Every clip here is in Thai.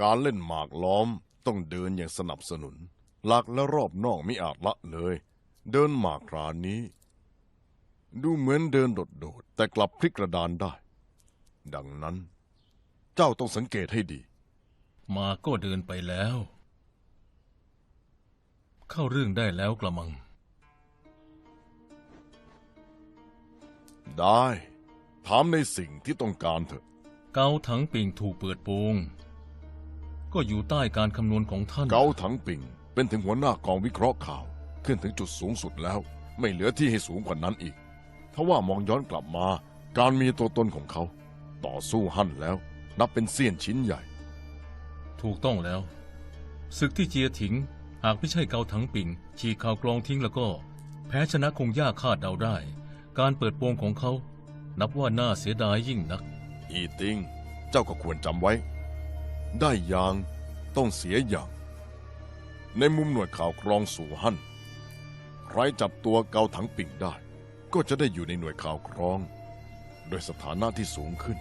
การเล่นหมากล้อมต้องเดินอย่างสนับสนุน หลักและรอบนอกไม่อาจละเลย เดินหมากรานนี้ ดูเหมือนเดินโดดๆแต่กลับพลิกกระดานได้ ดังนั้น เจ้าต้องสังเกตให้ดี มาก็เดินไปแล้ว เข้าเรื่องได้แล้วกระมัง ได้ ถามในสิ่งที่ต้องการเถอะ เกาถังปิงถูกเปิดโปง ก็อยู่ใต้การคำนวณของท่าน เกาถังปิงเป็นถึงหัวหน้ากองวิเคราะห์ข่าว ขึ้นถึงจุดสูงสุดแล้ว ไม่เหลือที่ให้สูงกว่านั้นอีกถ้าว่ามองย้อนกลับมา การมีตัวตนของเขา ต่อสู้หั่นแล้ว นับเป็นเสี้ยนชิ้นใหญ่ ถูกต้องแล้วศึกที่เจียถิง หากไม่ใช่เกาถังปิงฉีกข่าวกรองทิ้งแล้วก็ แพ้ชนะคงยากคาดเดาได้ การเปิดโปงของเขา นับว่าน่าเสียดายยิ่งนัก อีติง เจ้าก็ควรจำไว้ ได้อย่างต้องเสียอย่าง ในมุมหน่วยข่าวกรองสู่หั่นใครจับตัวเกาถังปิ่งได้ ก็จะได้อยู่ในหน่วยข่าวกรอง โดยสถานะที่สูงขึ้น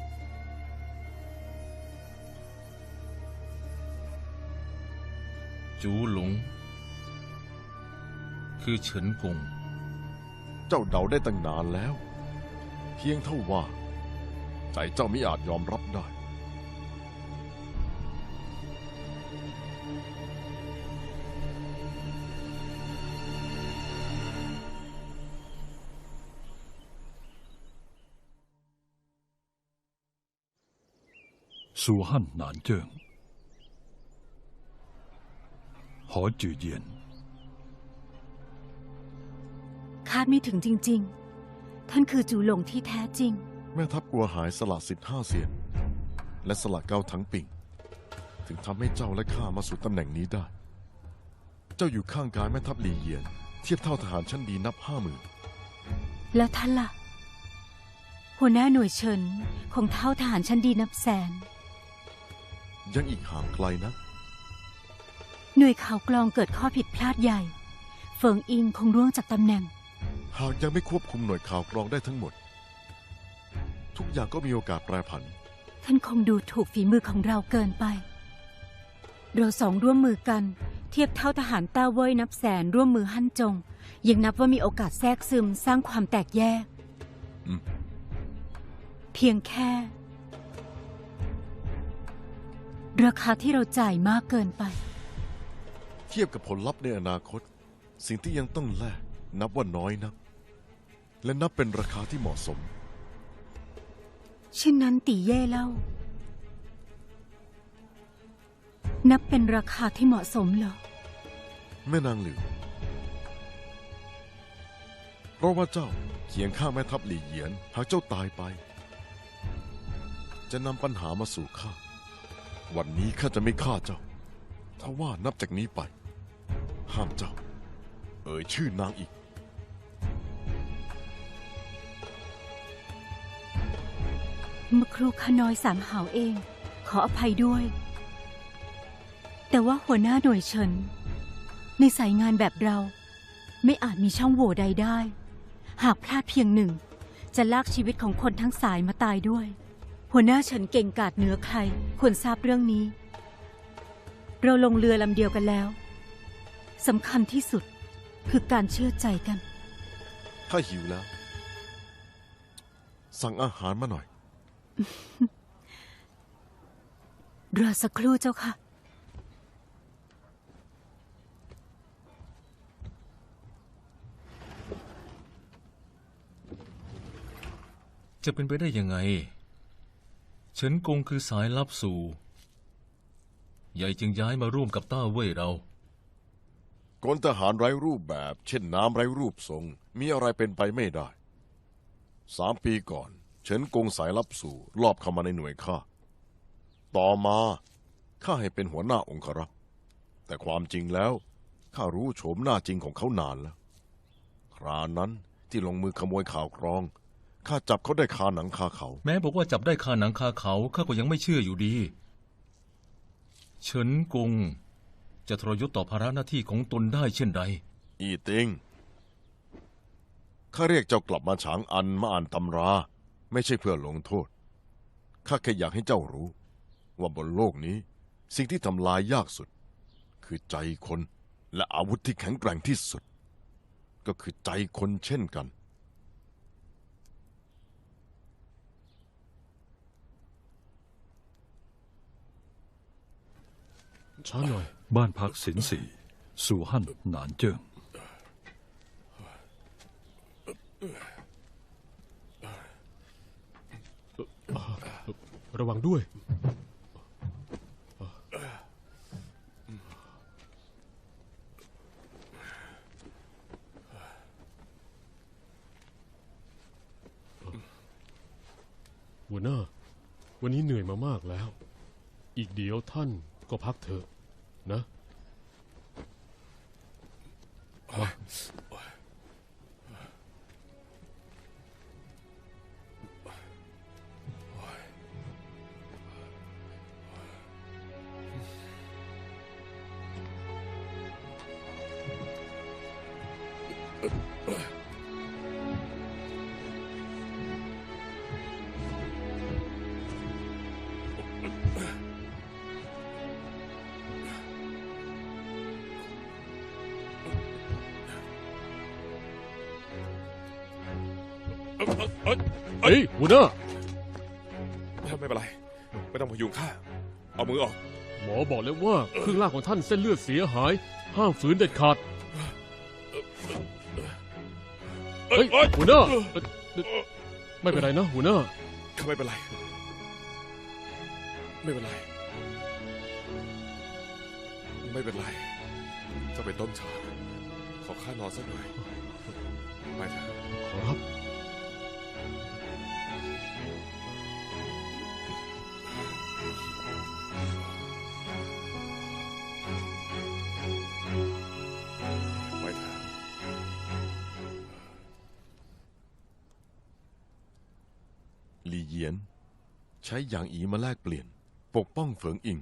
จูหลง คือเฉินกงเจ้าเดาได้ตั้งนานแล้ว เพียงเท่าว่า ใจเจ้าไม่อาจยอมรับได้ สุฮั่นนานเจิ้งหอจืเยียน คาดไม่ถึงจริง ๆ ท่านคือจูหลงที่แท้จริง แม่ทัพกลัวหายสละสิบห้าเสียน และสละเก้าทั้งปิ่ง ถึงทำให้เจ้าและข้ามาสู่ตำแหน่งนี้ได้ เจ้าอยู่ข้างกายแม่ทัพหลีเยียน เทียบเท่าทหารชั้นดีนับห้าหมื่นแล้วท่านล่ะ หัวหน้าหน่วยเฉินของเท่าทหารชั้นดีนับแสน ยังอีกห่างไกลนะหน่วยข่าวกรองเกิดข้อผิดพลาดใหญ่ เฟิงอิงคงร่วงจากตำแหน่ง หากยังไม่ควบคุมหน่วยข่าวกรองได้ทั้งหมด ทุกอย่างก็มีโอกาสแปรผัน ท่านคงดูถูกฝีมือของเราเกินไป เราสองร่วมมือกัน เทียบเท่าทหารต้าเว่ยนับแสนร่วมมือหั่นจง ยังนับว่ามีโอกาสแทรกซึมสร้างความแตกแยก อืม เพียงแค่ ราคาที่เราจ่ายมากเกินไป เทียบกับผลลัพธ์ในอนาคต สิ่งที่ยังต้องแลกนับว่าน้อยนัก และนับเป็นราคาที่เหมาะสม เช่นนั้นตีเย่เล่า นับเป็นราคาที่เหมาะสมเหรอ แม่นางหลิวเพราะว่าเจ้าเคียงข้างแม่ทัพหลี่เหยียนหากเจ้าตายไป จะนำปัญหามาสู่ข้า วันนี้ข้าจะไม่ฆ่าเจ้าถ้าว่านับจากนี้ไป ห้ามเจ้า เอ่ยชื่อนางอีก เมื่อครูขน้อยสามหาวเอง ขออภัยด้วย แต่ว่าหัวหน้าหน่วยเฉิน ในสายงานแบบเรา ไม่อาจมีช่องโหว่ใดได้ หากพลาดเพียงหนึ่ง จะลากชีวิตของคนทั้งสายมาตายด้วย หัวหน้าเฉินเก่งกาจเหนือใครควรทราบเรื่องนี้ เราลงเรือลำเดียวกันแล้วสำคัญที่สุดคือการเชื่อใจกัน ถ้าหิวแล้ว สั่งอาหารมาหน่อย รอสักครู่เจ้าค่ะ จะเป็นไปได้ยังไง เฉินกงคือสายลับสู่ ใหญ่จึงย้ายมาร่วมกับต้าเว่ยเรา กลทหารไร้รูปแบบ เช่นน้ำไร้รูปทรง มีอะไรเป็นไปไม่ได้ สามปีก่อน เฉินกงสายลับสู่ลอบเข้ามาในหน่วยข้า ต่อมาข้าให้เป็นหัวหน้าองครักษ์แต่ความจริงแล้วข้ารู้โฉมหน้าจริงของเขานานแล้ว ครานั้นที่ลงมือขโมยข่าวกรอง ข้าจับเขาได้คาหนังคาเขา แม้บอกว่าจับได้คาหนังคาเขาข้าก็ยังไม่เชื่ออยู่ดีเฉินกงจะทรยศต่อภาระหน้าที่ของตนได้เช่นไรอีติงข้าเรียกเจ้ากลับมาฉางอันมาอ่านตำรา ไม่ใช่เพื่อลงโทษ ข้าแค่อยากให้เจ้ารู้ ว่าบนโลกนี้ สิ่งที่ทำลายยากสุด คือใจคนและอาวุธที่แข็งแกร่งที่สุด ก็คือใจคนเช่นกัน ช้าหน่อย บ้านพักสินสีสุฮั่นหนานเจิ้งระวังด้วย หัวหน้า วันนี้เหนื่อยมามากแล้ว อีกเดี๋ยวท่าน ก็พักเถอะนะ เฮ้ยหัวหน้าไม่เป็นไร ไม่ต้องพยุงข้า เอามือออก หมอบอกแล้วว่าเครื่องล่างของท่านเส้นเลือดเสียหาย ห้ามฝืนเด็ดขาด เฮ้ยเอ้ยหัวหน้าเอ่อไม่เป็นไรนะหัวหน้าข้าไม่เป็นไร ไม่เป็นไร ไม่เป็นไรเจะเป็นต้นชา ขอข้านอนสักหน่อย ไปเถอะ เหยียน ใช้หยางอีมาแลกเปลี่ยน ปกป้องเฟิงอิง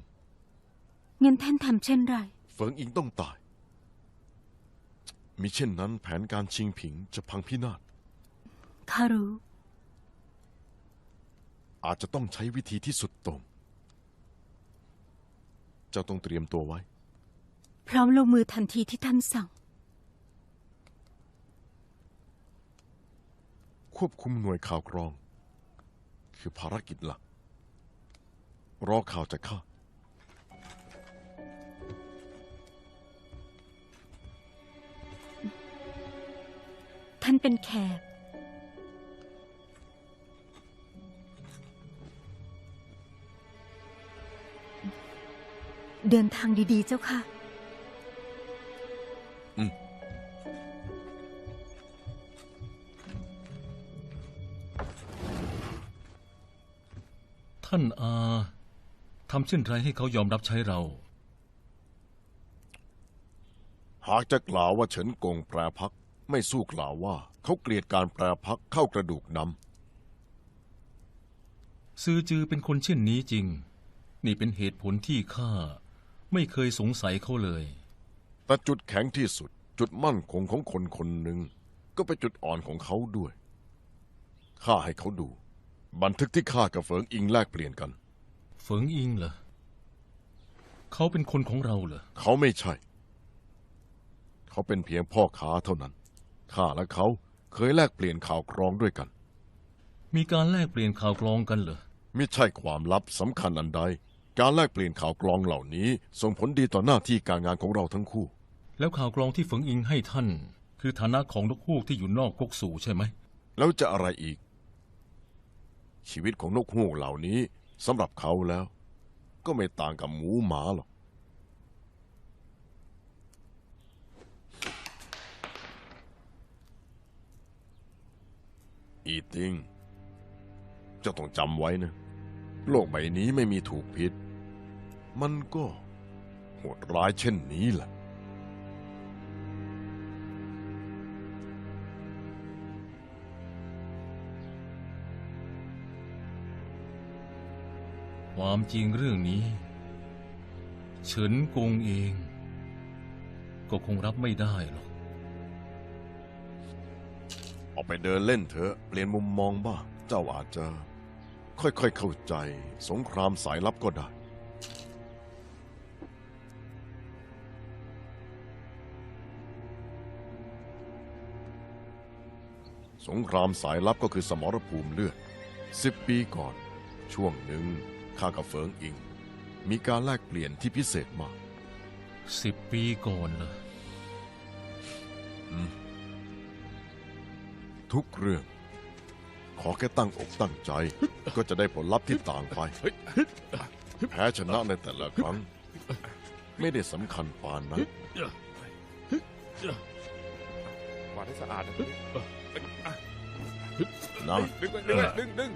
งั้นท่านทำเช่นไร เฟิงอิงต้องตาย มิเช่นนั้นแผนการชิงผิงจะพังพินาศ ข้ารู้ อาจจะต้องใช้วิธีที่สุดโต่งเจ้าต้องเตรียมตัวไว้ พร้อมลงมือทันทีที่ท่านสั่ง ควบคุมหน่วยข่าวกรอง คือภารกิจหลัก รอข่าวจากข้าท่านเป็นแขก เดินทางดี ๆ เจ้าค่ะ ท่านอาทำเช่นไรให้เขายอมรับใช้เรา หากจะกล่าวว่าเฉินกงแปรพัก ไม่สู้กล่าวว่า เขาเกลียดการแปรพักเข้ากระดูกนซือจือเป็นคนเช่นนี้จริง นี่เป็นเหตุผลที่ข้าไม่เคยสงสัยเขาเลยำแต่จุดแข็งที่สุด จุดมั่นคงของคนคนหนึ่งก็เป็นจุดอ่อนของเขาด้วยข้าให้เขาดู บันทึกที่ข้ากับเฟิงอิงแลกเปลี่ยนกัน เฟิงอิงเหรอ เขาเป็นคนของเราเหรอ เขาไม่ใช่ เขาเป็นเพียงพ่อค้าเท่านั้น ข้าและเขาเคยแลกเปลี่ยนข่าวกรองด้วยกัน มีการแลกเปลี่ยนข่าวกรองกันเหรอ ไม่ใช่ความลับสำคัญอันใด การแลกเปลี่ยนข่าวกรองเหล่านี้ ส่งผลดีต่อหน้าที่การงานของเราทั้งคู่ แล้วข่าวกรองที่เฟิงอิงให้ท่าน คือฐานะของนกฮูกที่อยู่นอกก๊กสู่ใช่ไหม แล้วจะอะไรอีก ชีวิตของนกฮูกเหล่านี้สำหรับเขาแล้ว ก็ไม่ต่างกับหมูหมาหรอก อีติงเจ้าต้องจำไว้นะ โลกใบนี้ไม่มีถูกผิด มันก็โหดร้ายเช่นนี้แหละ ความจริงเรื่องนี้เฉินกงเอง ก็คงรับไม่ได้หรอก ออกไปเดินเล่นเถอะเปลี่ยนมุมมองบ้างเจ้าอาจจะ ค่อยๆเข้าใจ สงครามสายลับก็ได้ สงครามสายลับก็คือสมรภูมิเลือดสิบปีก่อน ช่วงหนึ่ง ข้ากับเฟิงอิง มีการแลกเปลี่ยนที่พิเศษมากสิบปีก่อนเหรอทุกเรื่อง ขอแค่ตั้งอกตั้งใจ ก็จะได้ผลลัพธ์ที่ต่างไป แพ้ชนะในแต่ละครั้ง ไม่ได้สำคัญปานนั้นวาดให้สะอาดนะนะดึงไปดึงไปดึงดึง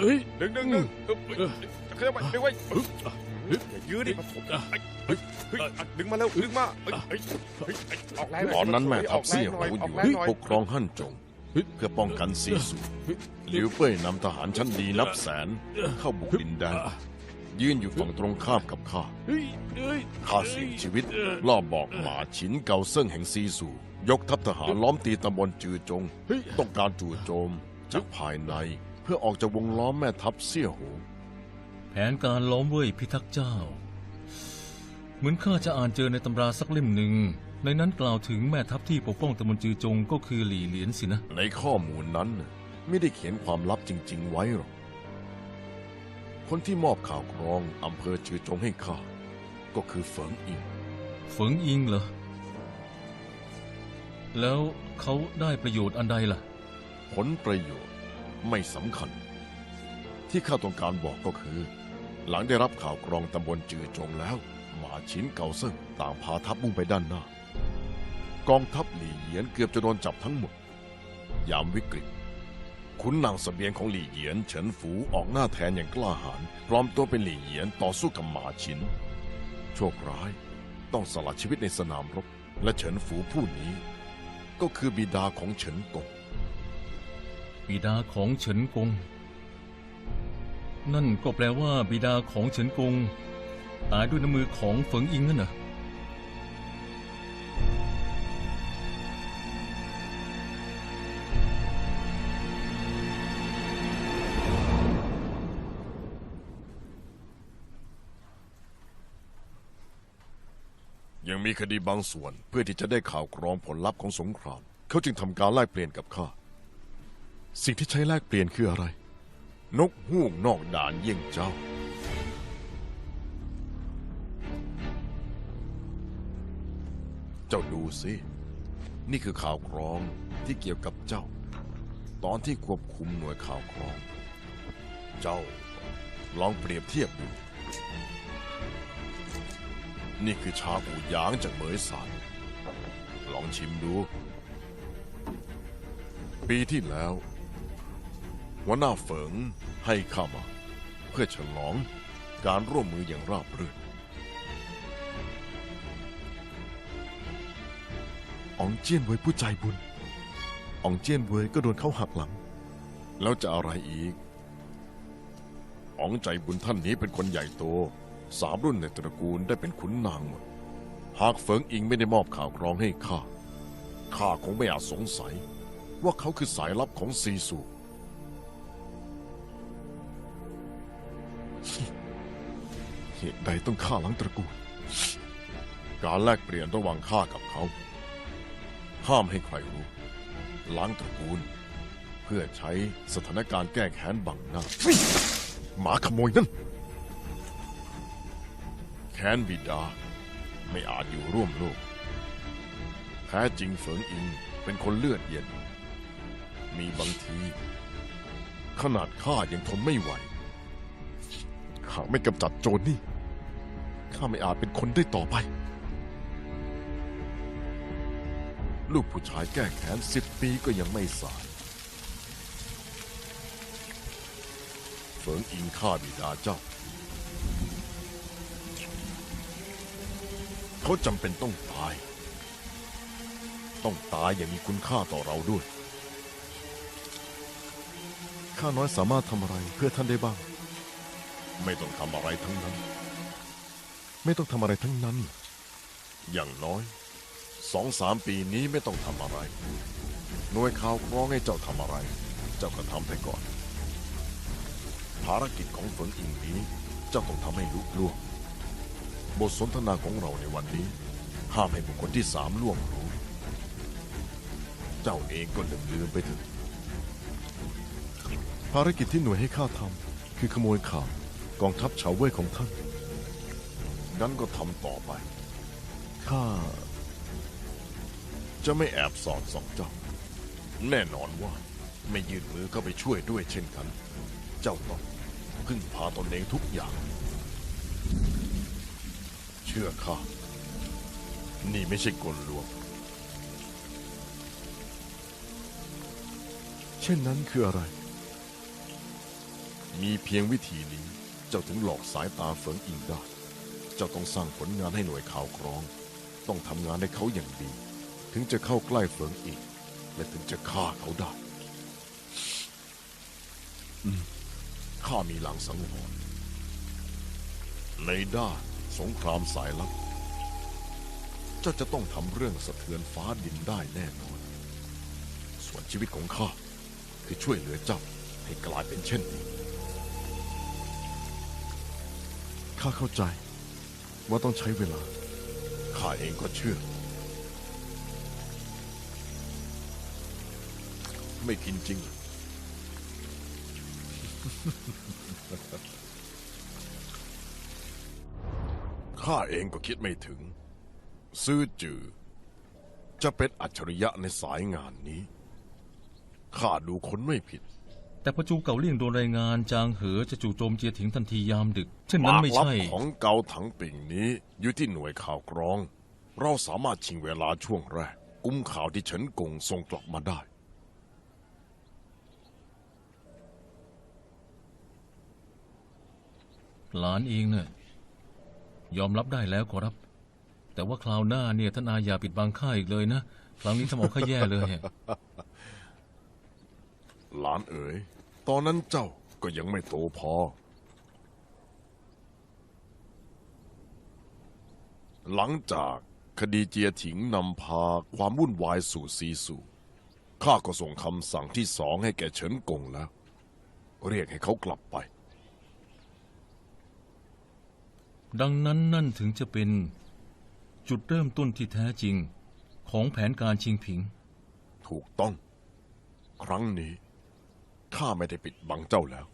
เอ้ยดึงดึงดึงเข้าไปดึงไว้อย่ายื้อดิมาผมเฮ้ยเฮ้ยดึงมาเร็วดึงมาเฮ้ยเฮ้ยเฮ้ยออกแรงหยตอนนั้นแม่ทัพเสี่ยหูอออกยู่แรงหน่อยปกครองฮั่นจง เพื่อป้องกันซีสูหลิวเป้ยนำทหารชั้นดีนับแสน เข้าบุกดินแดนยืนอยู่ฝั่งตรงข้ามกับข้าเฮ้ยเฮ้ยข้าเสียชีวิตล่อบอกหมาฉินเกาเซิ่งแห่งซีสูยกทัพทหารล้อมตีตำบลจือจงเฮ้ยต้องการจู่โจมจากภายใน เพื่อออกจากวงล้อมแม่ทัพเสี่ยหู แผนการล้อมเว่ยพิทักษ์เจ้า เหมือนข้าจะอ่านเจอในตำราสักเล่มหนึ่ง ในนั้นกล่าวถึงแม่ทัพที่ปกป้องตะมนจือจงก็คือหลี่เหลียนสินะ ในข้อมูลนั้นน่ะไม่ได้เขียนความลับจริง ๆ ไว้หรอก คนที่มอบข่าวกรองอำเภอจือจงให้ข้าก็คือเฟิงอิง เฟิงอิงเหรอ แล้วเขาได้ประโยชน์อันใดล่ะ ผลประโยชน์ ไม่สำคัญ ที่ข้าต้องการบอกก็คือ หลังได้รับข่าวกรองตำบลจือจงแล้ว หมาชินเกาเซิ่งต่างพาทัพมุ่งไปด้านหน้า กองทัพหลี่เหยียนเกือบจะโดนจับทั้งหมด ยามวิกฤตขุนนางเสบียงของหลี่เหยียนเฉินฝูออกหน้าแทนอย่างกล้าหาญปลอมตัวเป็นหลี่เหยียนต่อสู้กับหมาชินโชคร้ายต้องสละชีวิตในสนามรบและเฉินฝูผู้นี้ ก็คือบิดาของเฉินกง บิดาของเฉินกง นั่นก็แปลว่าบิดาของเฉินกง ตายด้วยน้ำมือของเฟิงอิงนั่นน่ะยังมีคดีบางส่วนเพื่อที่จะได้ข่าวกรองผลลัพธ์ของสงคราม เขาจึงทำการแลกเปลี่ยนกับข้า สิ่งที่ใช้แลกเปลี่ยนคืออะไร นกฮูกนอกด่านเยี่ยงเจ้า เจ้าดูสิ นี่คือข่าวกรองที่เกี่ยวกับเจ้า ตอนที่ควบคุมหน่วยข่าวกรอง เจ้าลองเปรียบเทียบดู นี่คือชาอูหยางจากเหมยสานลองชิมดู ปีที่แล้ว หัวหน้าเฟิงให้ข้ามา เพื่อฉลองการร่วมมืออย่างราบรื่นอองเจียนเวยผู้ใจบุญอองเจียนเวยก็โดนเขาหักหลัง แล้วจะอะไรอีกอองใจบุญท่านนี้เป็นคนใหญ่โต สามรุ่นในตระกูลได้เป็นขุนนางหมด หากเฟิงอิงไม่ได้มอบข่าวกรองให้ข้า ข้าคงไม่อาจสงสัย ว่าเขาคือสายลับของซีซู เหตุใดต้องฆ่าล้างตระกูล การแลกเปลี่ยนระหว่างข้ากับเขา ห้ามให้ใครรู้ ล้างตระกูล เพื่อใช้สถานการณ์แก้แค้นบังหน้า หมาขโมยนั่น แค้นบิดาไม่อาจอยู่ร่วมโลก แท้จริงเฟิงอิงเป็นคนเลือดเย็น มีบางที ขนาดข้ายังทนไม่ไหว หากไม่กำจัดโจรนี่ ข้าไม่อาจเป็นคนได้ต่อไป ลูกผู้ชายแก้แค้นสิบปีก็ยังไม่สายเฟิงอิงฆ่าบิดาเจ้า เขาจำเป็นต้องตาย ต้องตายอย่างมีคุณค่าต่อเราด้วย ข้าน้อยสามารถทำอะไรเพื่อท่านได้บ้าง ไม่ต้องทำอะไรทั้งนั้น ไม่ต้องทำอะไรทั้งนั้น อย่างน้อยสองสามปีนี้ไม่ต้องทำอะไร หน่วยข่าวกรองให้เจ้าทำอะไร เจ้าก็ทำไปก่อน ภารกิจของเฟิงอิงนี้เจ้าต้องทำให้ลุล่วง บทสนทนาของเราในวันนี้ ห้ามให้บุคคลที่สามล่วงรู้ เจ้าเองก็ลืมลืมไปเถอะภารกิจที่หน่วยให้ข้าทำคือขโมยข่าวกองทัพเฉาเว่ยของท่าน งั้นก็ทำต่อไป ข้า จะไม่แอบสอดส่องเจ้า แน่นอนว่าไม่ยืนมือเข้าไปช่วยด้วยเช่นกัน เจ้าต้องพึ่งพาตนเองทุกอย่าง เชื่อข้า นี่ไม่ใช่กลลวง เช่นนั้นคืออะไร มีเพียงวิธีนี้ เจ้าถึงหลอกสายตาเฟิงอิงได้ จ้าต้องสร้างผลงานให้หน่วยข่าวกรอง ต้องทำงานให้เขาอย่างดี ถึงจะเข้าใกล้เฟิงอิงและถึงจะฆ่าเขาได้อืมข้ามีหลังสังหรณ์ในด้านสงครามสายลับ เจ้าจะต้องทำเรื่องสะเทือนฟ้าดินได้แน่นอน ส่วนชีวิตของข้าคือช่วยเหลือเจ้าให้กลายเป็นเช่นนี้ข้าเข้าใจ ว่าต้องใช้เวลา ข้าเองก็เชื่อ ไม่กินจริง ข้าเองก็คิดไม่ถึง ซื่อจือ จะเป็นอัจฉริยะในสายงานนี้ ข้าดูคนไม่ผิด แต่พอจูเก่าเลี่ยงโดนรายงานจางเหอจะจู่โจมเจียถิงทันทียามดึก เช่นนั้นไม่ปากลับใช่ของเกาถังปิ่งนี้อยู่ที่หน่วยข่าวกรอง เราสามารถชิงเวลาช่วงแรกกุมข่าวที่เฉินกงส่งกลับมาได้ หลานเองเนี่ยยอมรับได้แล้วขอรับ แต่ว่าคราวหน้าเนี่ยท่านอาอย่าปิดบังข้าอีกเลยนะ ครั้งนี้ทำเอาข้าแย่เลย หลานเอ๋ย ตอนนั้นเจ้าก็ยังไม่โตพอ หลังจากคดีเจียถิงนำพาความวุ่นวายสู่ซีสู่ข้าก็ส่งคำสั่งที่สองให้แก่เฉินกงแล้ว เรียกให้เขากลับไป ดังนั้นนั่นถึงจะเป็นจุดเริ่มต้นที่แท้จริงของแผนการชิงผิง ถูกต้อง ครั้งนี้ ข้าไม่ได้ปิดบังเจ้าแล้ว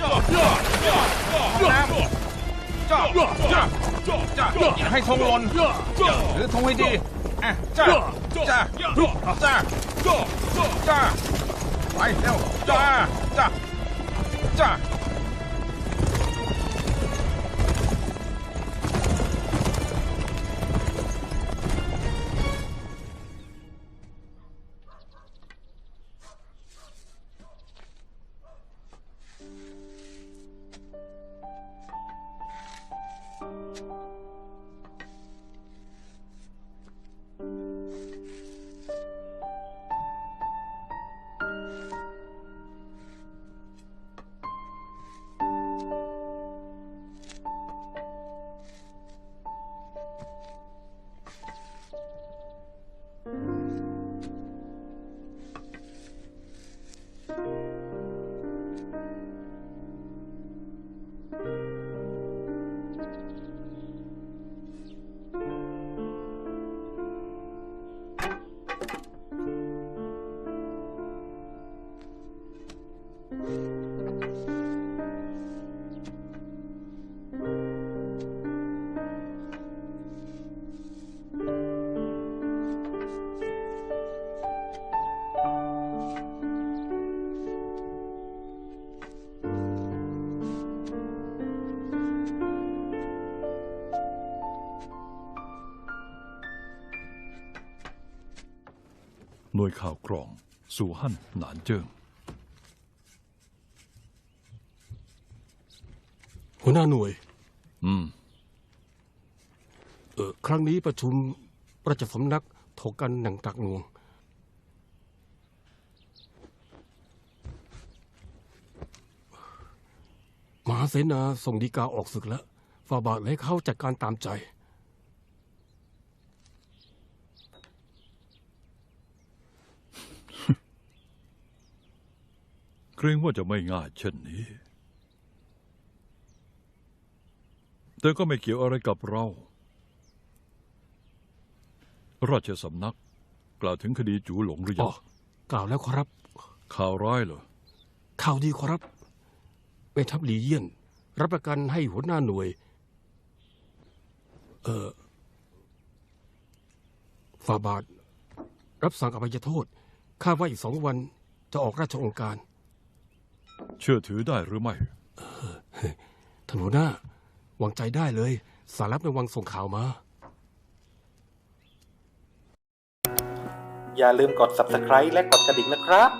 จ้าจ้าจ้าอย่าให้ธงหล่นหรือธงให้ดีอะจ้าจ้าจ้าจ้าไปเร็วจ้าจ้าจ้า หน่วยข่าวกรอง สู่ฮั่นหนานเจิ้ง หัวหน้าหน่วย อืม เออครั้งนี้ประชุมราชสำนักถกกันหนังตักหน่วง มหาเสนาส่งดีกาออกศึกแล้วฝ่าบาทให้เขาจัดการตามใจ เกรงว่าจะไม่ง่ายเช่นนี้ แต่ก็ไม่เกี่ยวอะไรกับเรา ราชสำนัก กล่าวถึงคดีจูหลงหรือยัอ๋องกล่าวแล้วครับ ข่าวร้ายเหรอ ข่าวดีครับแม่ทัพหลีเยี่ยน รับประกันให้หัวหน้าหน่วย เออฝ่าบาท รับสั่งอภัยโทษคาดว่าอีกสองวันจะออกราชองค์การเชื่อถือได้หรือไม่ ท่านหัวหน้า วางใจได้เลย สารับในวังส่งข่าวมา อย่าลืมกด subscribe และกดกระดิ่งนะครับ